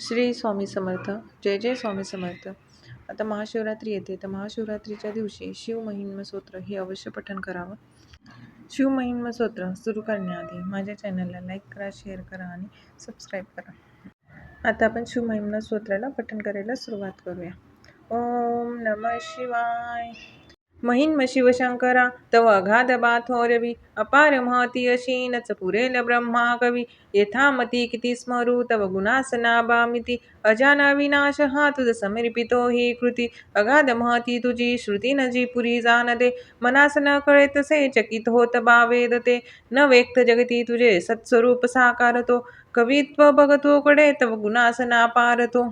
श्री स्वामी समर्थ जय जय स्वामी समर्थ. आता महाशिवरात्री येते. तर महाशिवरात्रीच्या दिवशी शिवमहिम्न स्तोत्र हे अवश्य पठण करावं. शिवमहिम्न स्तोत्र सुरू करण्याआधी माझ्या चॅनलला लाईक करा शेअर करा आणि सबस्क्राईब करा. आता आपण शिवमहिम्न स्तोत्राला पठण करायला सुरुवात करूया. ओम नम शिवाय. महिन्म शिवशङ्करा तव अगाध बाथोरवी अपार महती अशीन च पुरेल ब्रह्मा कवी यथामती किती स्मरू तव गुणासना बामिती अजान विनाश हा तुझ समर्पितो ही कृती अगाध महती तुझी श्रुती न जी पुरी जान दे मनास न कळे तसे चकित होत बा ते न व्यक्त जगती तुझे सत्स्वरूप साकारतो कवित्व बघतो कडे तव गुणासना पारतो.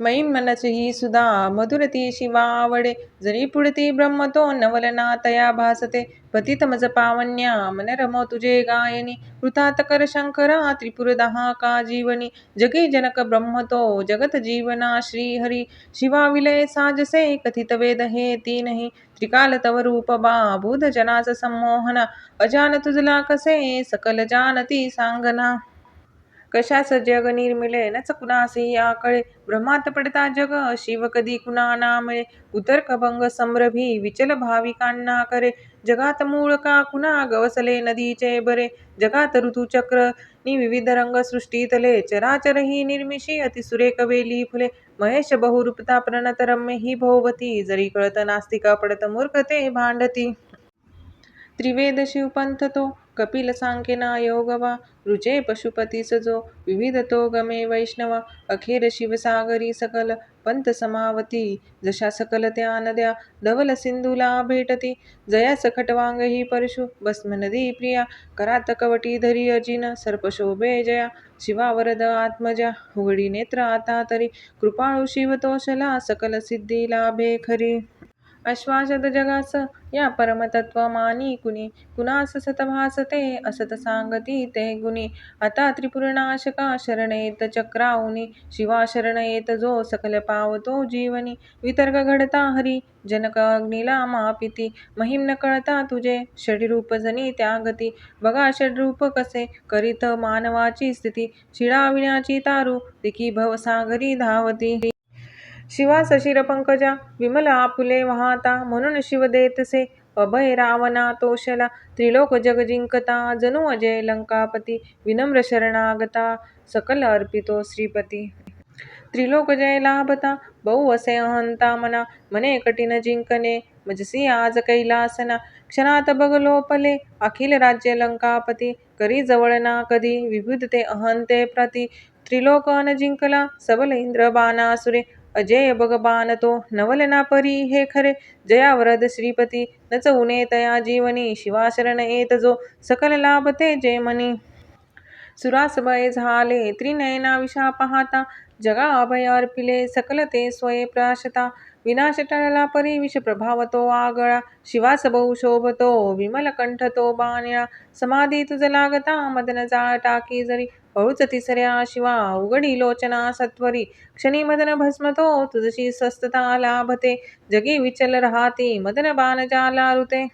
मैन मनसि ही सुधा मधुरती शिवा आवडे जरी पुढती ब्रह्मतो नवलना तया भासते। पतित मज पावन्या मन रमो तुझे गायनी। कृतात कर शंकरा त्रिपुर दहा का जीवनी। जगे जनक ब्रह्मतो जगत जीवना श्री हरी शिवा विलय साजसे कथित वेद हे तीनही। त्रिकाल तव रूप बा बुध जनास संमोहना। अजान तुझला कसे सकल जानती सांगना। कशास जग निर्मिले? नच कुणासी आकळे. ब्रह्मात पडता जग शिव कधी कुणा नामळे उतर्क भंग संभ्रभी विचल भाविकांना करे. जगात मूळ का कुणा गवसले नदीचे बरे? जगात ऋतुचक्र नि विविध रंग सृष्टीतले. चराचर ही निर्मिशी अतिसुरेख वेली फुले. महेश बहुरूपता प्रणत रम्य ही भोवती. जरी कळत नास्तिका पडत मूर्खते भांडती. त्रिवेद शिवपंथ तो कपिल सांकेना योगवा रुचे पशुपतीस जो विविध तो गमे वैष्णवा अखेर शिवसागरी सकल पंत समावती जशा सकल त्या नद्या धवल सिंधूला भेटती जया सकटवांग ही परशु भस्म नदी प्रिया करात कवटी धरी अजिन सर्पशोभे जया शिवावरद आत्मजा उघडी नेत्र आता तरी कृपाळू शिव तोषला सकल सिद्धी लाभे खरी। अश्वासद जगास या परमतत्व मानी कुणी कुणास सत भासते असत सांगती ते गुणी. आता त्रिपुरनाशका शरण येत चक्रावनी शिवा शरण येत जो सकल पावतो जीवनी. वितर्क घडता हरी जनक अग्निला मापिती. महिम न कळता तुझे षडरूप जनी त्यागती. बघा षडरूप कसे करीत मानवाची स्थिती. शिळाविण्याची तारू दिकी भवसागरी धावती. शिवा सशिर पंकजा विमल आपुले वाहता म्हणून शिव देतसे अभय रावणा तोषला त्रिलोक जग जिंकता जणू अजय लंकापती विनम्र शरणागता सकल अर्पितो श्रीपती. त्रिलोक जय लाभता बहु असे अहंता मना मने कठीण जिंकणे मजसी आज कैलासना क्षणात बगलोपले अखिल राज्य लंकापती करी जवळ ना कधी विभुदते अहंते प्रती त्रिलोकन जिंकला सबल इंद्र बाणासुरे अजय भगवान तो नवलना परी हे खरे. जयावरद श्रीपती नच उने तया जीवनी. शिवाशरण येत जो सकल लाभते जय मनी. सुरास बय झाले त्रिनयना विषा पाहता जगा अभय अर्पिले सकल ते स्वये प्राशता. विनाशटळला परी विष आगळा शिवास बहु शोभतो विमल कंठ तो बाणिळा समाधी तुझ लागता मदन जाळ टाकी जरी पळूच तिसऱ्या शिवा उघडी लोचना सत्वरी क्षणी मदन भस्मतो तुझशी स्वस्तता लाभते जगी विचल राहती मदन बाण जाला ऋते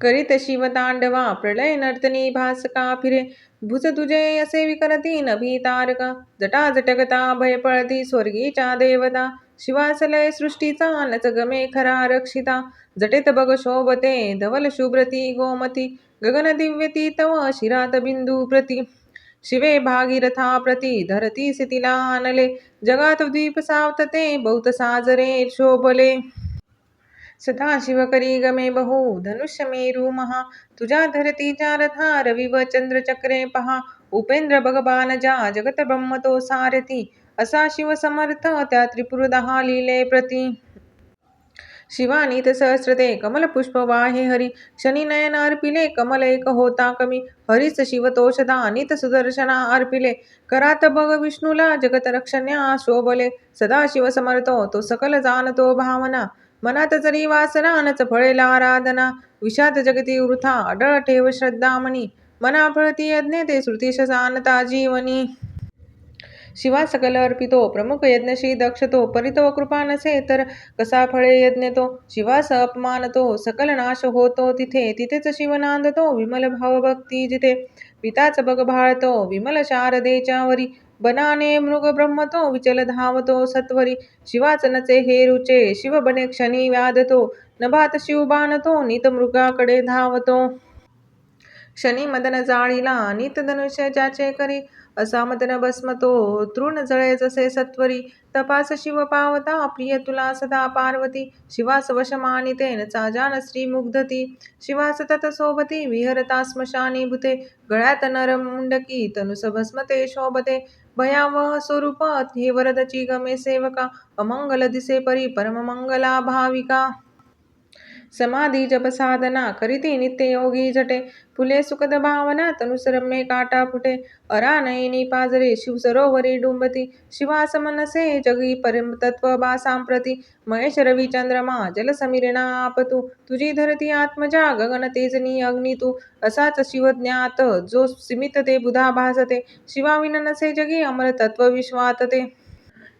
करीत शिव तांडवा प्रलय नर्तनी भासका फिरे भुज तुझे असे विकरती नभी तारका जटा जटकता भय पळती स्वर्गीच्या देवता शिवासलय सृष्टीचा नच गमे खरा रक्षिता जटेत बग शोभते धवल शुभ्रती गोमती गगन दिव्यती तव शिरात बिंदू प्रती. शिवे भागीरथा प्रती धरती सितिला आणले जगात द्वीप सावतते बहुत साजरे शोभले. सदा शिव करी गमे बहु धनुष्य मेरू महा तुझ्या धरतीच्या रथा रवि व चंद्र चक्रे पहा. उपेंद्र भगवान जा जगत ब्रह्म तो सारथी असा शिव समर्थ त्या त्रिपुर दहा लिले प्रती. शिवानीत सहस्रते कमल पुष्प वाहे हरी. शनी नयन अर्पिले कमल एक होता कमी. हरीच शिव तोषदा सुदर्शना अर्पिले. करात बघ विष्णूला जगत रक्षण्या शोभले. सदा शिव समर्थो हो, तो सकल जाणतो भावना. मनात जरी वासना नच फळेला आराधना. विषाद जगती वृथा अडळ ठेव श्रद्धामणी. मना फळती यज्ञ ते श्रुतीश जाणता जीवनी. शिवा सकल अर्पितो प्रमुख यज्ञशी दक्षतो परितो कृपा नसे तर कसा फळे यज्ञ तो शिवास अपमानतो सकल नाश होतो तिथे तिथेच शिव नांदतो विमल भाव भक्ती जिथे. पिताच बघ भाळतो विमल शारदेच्या वरी बनाने मृग ब्रह्मतो विचल धावतो सत्वरी. शिवाच नचे हे रुचे शिव बने क्षणी व्याधतो. नभात शिव बाणतो नित मृगाकडे धावतो. क्षणी मदन जाळीला नित धनुष्य ज्याचे करी. असा मदन भस्मतो तृण जळे जसे सत्वरी तपास शिव पावता प्रिय तुला सदा पार्वती शिवास वशमानितेन मानिते नचा जान श्री मुग्धती शिवास तत सोबती विहरता स्मशानी भूते गळ्यात नर मुंडकी तनुस भस्मते शोभते भयावह स्वरूप हे वरदची गमे सेवका अमंगल दिसे परी परम मंगला भाविका। समाधी जप साधना करीती नित्य योगी जटे. फुले सुखद भावना तनुसरम्ये काटा फुटे. अरा नयनी पाजरे शिव सरोवरी डुंबती. शिवास मनसे जगी परम तत्व बा महेश रवी चंद्रमा जल समीरणा तुझी धरती आत्मजा गगन तेजनी अग्नि तू. असाच शिव ज्ञात जो सीमित ते बुधा भासते. शिवाविन नसे जगी अमर तत्व विश्वात ते.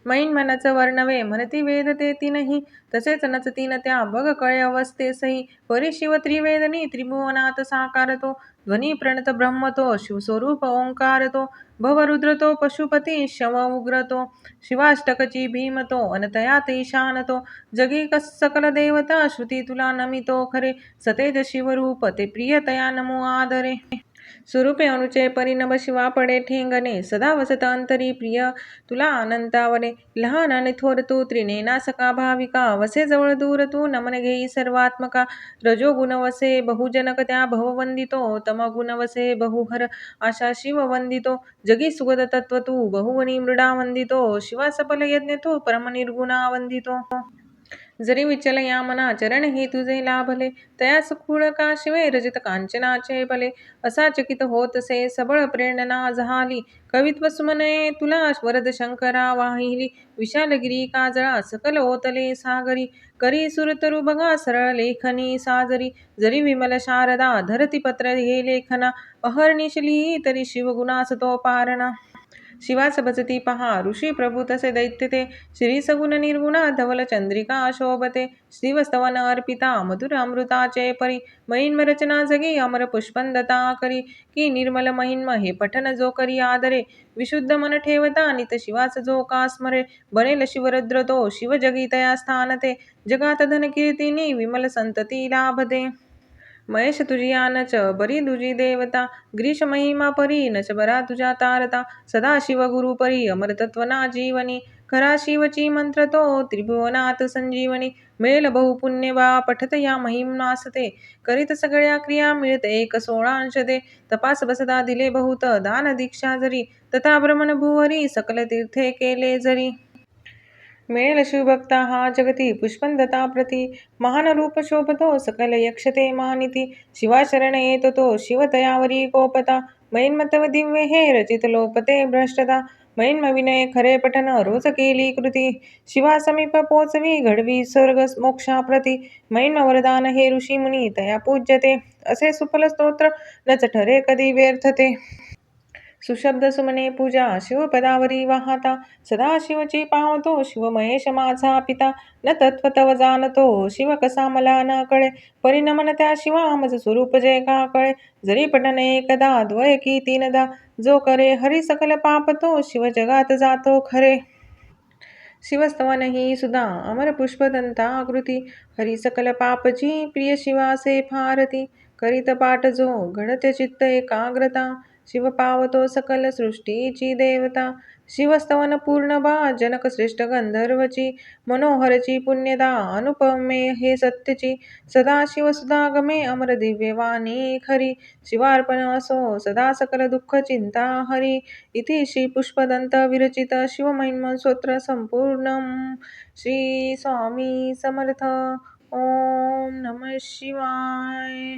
मैन मनच वर्णवे म्हणती वेद ते तीनही. तसेच नचतीन त्या बघ कळे अवस्थेसही परी शिव त्रिवेदनी त्रिभुवनात साकारतो. ध्वनी प्रणत ब्रह्मतो शिवस्वरूप ओंकारतो भवरुद्रतो पशुपती शव उग्रतो शिवाष्टकची भीमतो अनतयात ईशानतो जगी कस सकल देवता श्रुती तुला नमितो खरे. सतेज शिवरूप ते प्रियतया नमो आदरे. स्वरूपे अनुचे परिणम शिवा पडे ठेंगणे सदा वसत अंतरी प्रिय तुला अनंतावने लहान आणि थोर तू त्रिनेना सका भाविका वसे जवळ दूर तू नमन घेई सर्वात्मका. रजोगुण वसे बहुजनक त्या भववंदितो तमगुण वसे बहुहर आशा शिव वंदितो जगी सुगत तत्व तू बहुवनी मृडा वंदितो शिवा सफल यज्ञ तो परम निर्गुणा वंदितो जरी विचल या मना चरण हे तुझे लाभले तयास खुळ का शिवे रजत कांचनाचे भले असा चकित होतसे सबळ प्रेरणा झाली. कवित्व सुमने तुला वरद शंकरा वाहिली. विशालगिरी काजळा सकल ओतले सागरी. करी सुरतरु बघा सरळ लेखनी साजरी. जरी विमल शारदा धरती पत्र हे लेखना. अहर्निशली लिही तरी शिवगुणास तो पारणा. शिवास भजती पहा ऋषी प्रभू तसे दैत्य ते श्री सगुण निर्गुणा धवल चंद्रिका अशोभते श्रीवस्तवन अर्पिता मधुर अमृताचे परी महिन्म रचना जगी अमर पुष्पंदता करी. की निर्मल महिन्म हे पठन जो करी आदरे. विशुद्ध मन ठेवता नित शिवास जो का स्मरे. बनेल शिवरुद्र तो शिव जगी तया स्थानते. जगात धन कीर्तिनी विमल संतती लाभते. महेश तुझी आनच बरी तुझी देवता. ग्रीष महिमा परी नच बरा तुझा तारता. सदा शिव गुरु परी अमरतत्वना जीवनी. खरा शिवची मंत्र तो त्रिभुवनात संजीवनी. मिळेल बहुपुण्य वा पठत या महिमनासते करीत सगळ्या क्रिया मिळत एक सोळांश दे तपास बसदा दिले बहुत दान दीक्षा जरी. तथा भ्रमण भुवरी सकल तीर्थे केले जरी. मिळेल शिवभक्ता हा जगती पुष्पंदता महान रूप सकल यक्षते मानिती शिवाशरण येतो शिवतया शिवतयावरी कोपता मैन्मतव दिव्य हे रचितलोपते भ्रष्टता मैन्म विनय खरे पठन रोज केली कृती शिवा समीप पोचवी घडवी स्वर्ग मोक्षाप्रती मैन्म वरदान हे ऋषी मुनी तया पूज्यते असे सुफल स्तोत्र नच ठरे कधी व्यर्थते। सुशब्द सुमने पूजा शिवपदावरी वाहता सदा शिवची पावतो शिव महेश माझा पिता. न तत्व तव जाणतो शिव कसा मला न कळे. परिणमन त्या शिवा मज स्वरूप जे का कळे. जरी पठन एकदा द्वय की तीनदा. जो करे हरी सकल पापतो शिव जगात जातो खरे. शिवस्तवन ही सुधा अमर पुष्पदंता कृती हरी सकल पापची प्रिय शिवासे फारती. करीत पाठ जो घडते चित्त एकाग्रता. शिव पावतो सकल सृष्टीची देवता. शिवस्तवन पूर्ण बा जनक श्रेष्ठ गंधर्वची मनोहरची पुण्यदा अनुपमे हे सत्यची. सदा शिव सुधागमे अमर दिव्यवाणी खरी. शिवार्पण असो सदा सकल दुःख चिंता हरी. इति श्री पुष्पदंत विरचित शिवमहिम स्तोत्र संपूर्ण श्री स्वामी समर्थ. ओम नमः शिवाय.